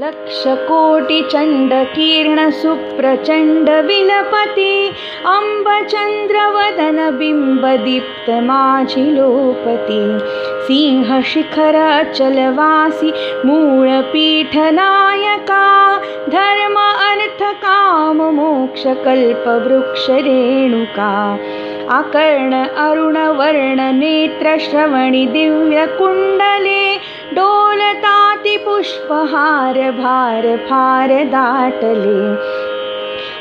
लक्षकोटिचण्डकीर्णसुप्रचण्डविलपति अम्बचन्द्रवदनबिम्बदीप्तमाझिलोपति सिंहशिखरचलवासि मूळपीठनायका धर्म अर्थकाममोक्षकल्पवृक्षरेणुका अकर्ण अरुणवर्णनेत्रश्रवणि दिव्यकुण्डले डोलतातिपुष्पहार भार फार दाटले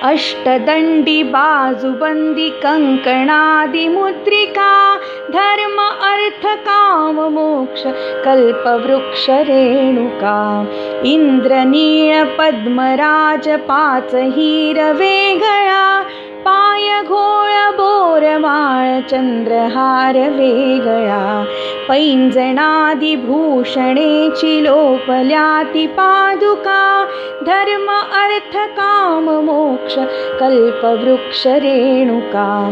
अष्टदण्डि बाजुबन्दि कङ्कणादिमुद्रिका धर्म अर्थकाममोक्ष कल्पवृक्षरेणुका इन्द्रनीळपद्मराजपाचहीरवेगळा चन्द्रहार वेगळा. पैञ्जणादिभूषणे चिलोपल्याति पादुका. धर्म अर्थकाममोक्ष कल्पवृक्षरेणुका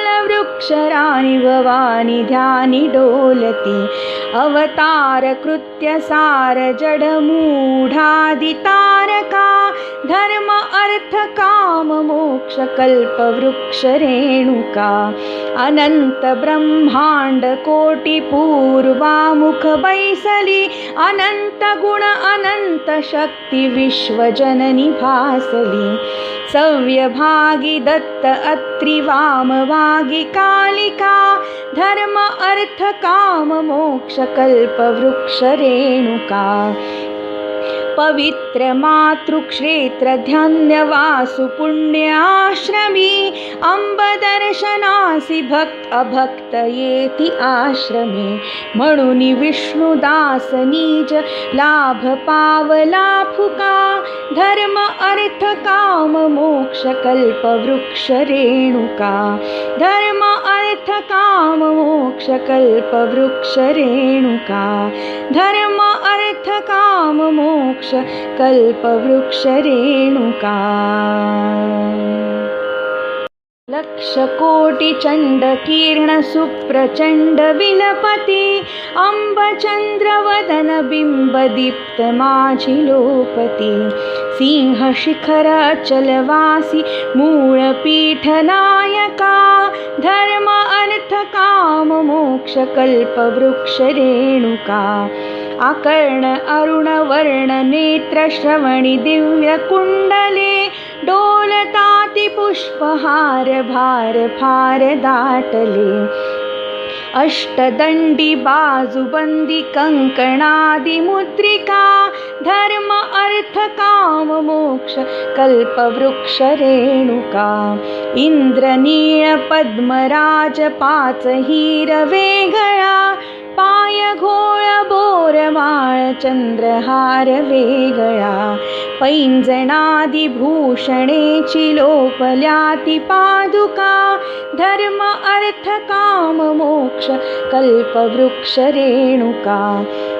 विशालशालवृक्षराणि भवानि ध्यानि डोलति। अवतारकृत्य सारजडमूढादितारका धर्म अर्थकाममोक्षकल्पवृक्षरेणुका अनन्तब्रह्माण्डकोटिपूर्वामुखवैसलि अनन्तगुण भासलि सव्यभागि दत्त अत्रिवामवागि कालिका धर्म अर्थकाममोक्षकल्पवृक्षरेणुका पवित्रमातृक्षेत्रधन्यवासु पुण्याश्रमी अम्बदर्शनासि भक्त अभक्तयेति आश्रमे मणुनि विष्णुदासनीज लाभपावलाफुका धर्म अर्थकाममोक्षकल्पवृक्षरेणुका धर्म अर्थकाममोक्षकल्पवृक्षरेणुका धर्म अर्थकाममोक्ष कल्पवृक्षरेणुका लक्षकोटिचण्डकीर्णसुप्रचण्डविलपति अम्बचन्द्रवदनबिम्बदीप्तमाझिलोपति सिंहशिखरचलवासि मूळपीठनायका धर्म अर्थकाममोक्षकल्पवृक्षरेणुका अकर्ण अरुणवर्णनेत्रश्रवणि दिव्यकुण्डले डोलतातिपुष्पहार भार फार दाटले। अष्टदण्डि कङ्कणादिमुद्रिका धर्म अर्थकाममोक्ष कल्पवृक्षरेणुका इन्द्रनीळपद्मराजपाचहीरवेगळा चन्द्रहार वेगळा पैञ्जणादिभूषणे चिलोपल्याति पादुका धर्म अर्थकाममोक्ष कल्पवृक्षरेणुका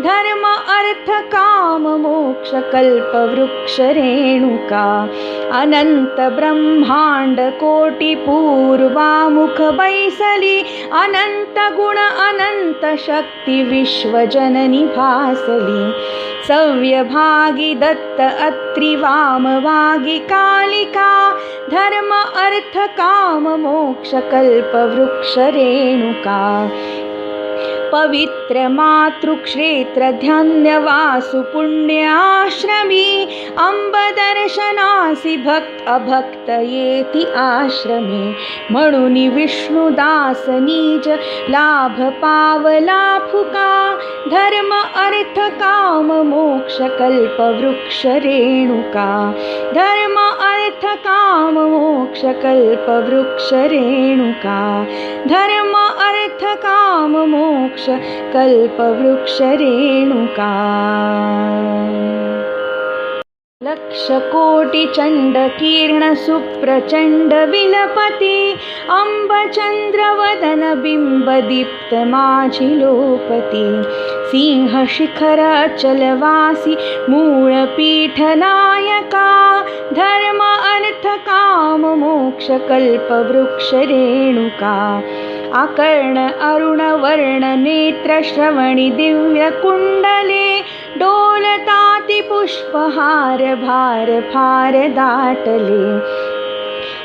धर्म अर्थ काम मोक्ष कल्प वृक्ष रेणुका। अनंत ब्रह्मांड कोटि पूर्वामुख बैसली। विश्वजननी भासली। सव्यभागी दत्त अत्रि वामवागी कालिका। धर्म अर्थ काम मोक्ष कल्प वृक्ष रेणुका पवित्र मातृक्षेत्र ध्यानवासु पुण्याश्रमी अम्बदर्शनासि भक्त अभक्त येति आश्रमे मणुनि विष्णुदास नीज लाभ पावला फुका धर्म अर्थ काम मोक्ष कल्प वृक्ष रेणुका धर्म अर्थ काम मोक्ष कल्प वृक्ष रेणुका धर्म मोक्ष कल्पवृक्षरेणुका लक्षकोटिचण्डकीर्णसुप्रचण्डविलपति अम्बचन्द्रवदनबिम्बदीप्तमाझिलोपति सिंहशिखरचलवासि मूळपीठनायका धर्म अर्थकाममोक्षकल्पवृक्षरेणुका आकर्ण अरुणवर्णनेत्रश्रवणि दिव्यकुण्डले डोलताति पुष्पहार भार भार दाटले।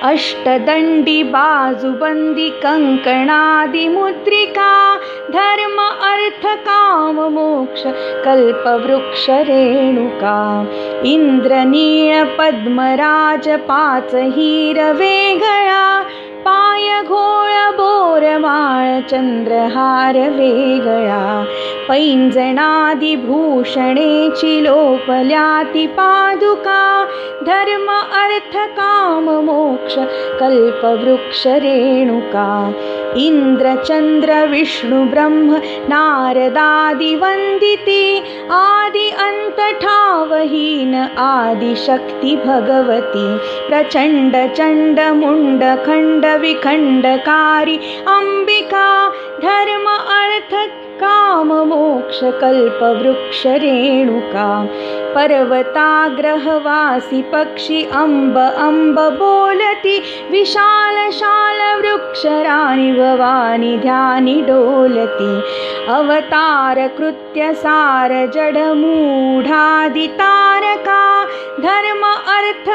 अष्टदण्डि बाजुबन्दि कङ्कणादिमुद्रिका धर्म अर्थ काम मोक्ष कल्पवृक्ष रेणुका इन्द्रनीळ पद्मराज पाच हीरवेगळा पाय घोळ बोरमाळ चंद्रहार वेगळा. पैंजणादिभूषणेची लोपल्याति पादुका. धर्म अर्थ काम मोक्ष कल्पवृक्ष रेणुका. इन्द्रचन्द्र विष्णु ब्रह्म नारदादिवन्दिते आदि अन्तठावहीन आदिशक्ति भगवती. खण्ड विखण्डकारि। अम्बिका धर्म अर्थ काममोक्षकल्पवृक्षरेणुका पर्वताग्रहवासि पक्षि अम्ब अम्ब बोलति। विशालशालवृक्षराणि भवानि ध्यानि डोलति। अवतारकृत्य सार जडमूढादितारका धर्म अर्थ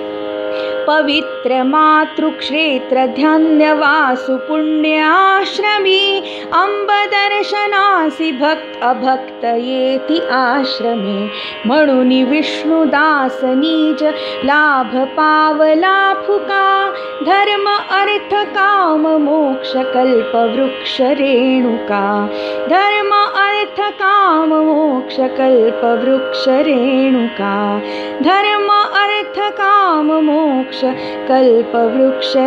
काम मोक्ष कल्पवृक्ष रेणुका पवित्र मातृक्षेत्र ध्यानवासु पुण्याश्रमी अम्बदर्शनासि भक्त अभक्त येति आश्रमे मणुनि विष्णुदास नीज लाभ पावला फुका धर्म अर्थ काम मोक्ष कल्प वृक्ष रेणुका धर्म अर्थ काम मोक्ष कल्प वृक्ष रेणुका धर्म मोक्ष कल्पवृक्षरेणुका